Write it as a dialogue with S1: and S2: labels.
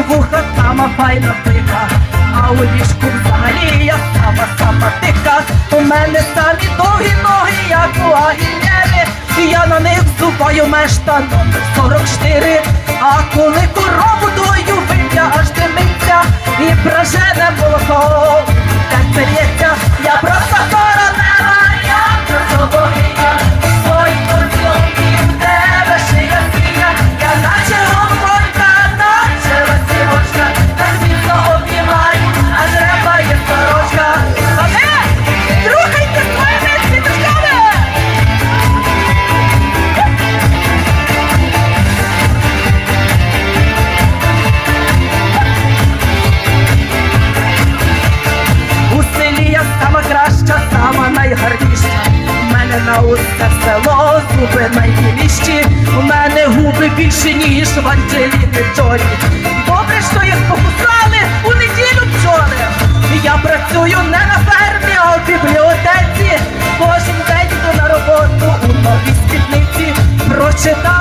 S1: вуха, сама файна пика, а у ліжку взагалі я сама сама тика. У мене самі довгі ноги, як у агінєри, і я на них зубаю мешта номер 44. А коли корову уста село, зуби найбіліші, у мене губи більше, ніж в Анджеліни Джолі. Добре, що їх покусали у неділю пчоли. Я працюю не на фермі, а в бібліотеці. Кожен день йду на роботу у новій спідниці. Прочитаю.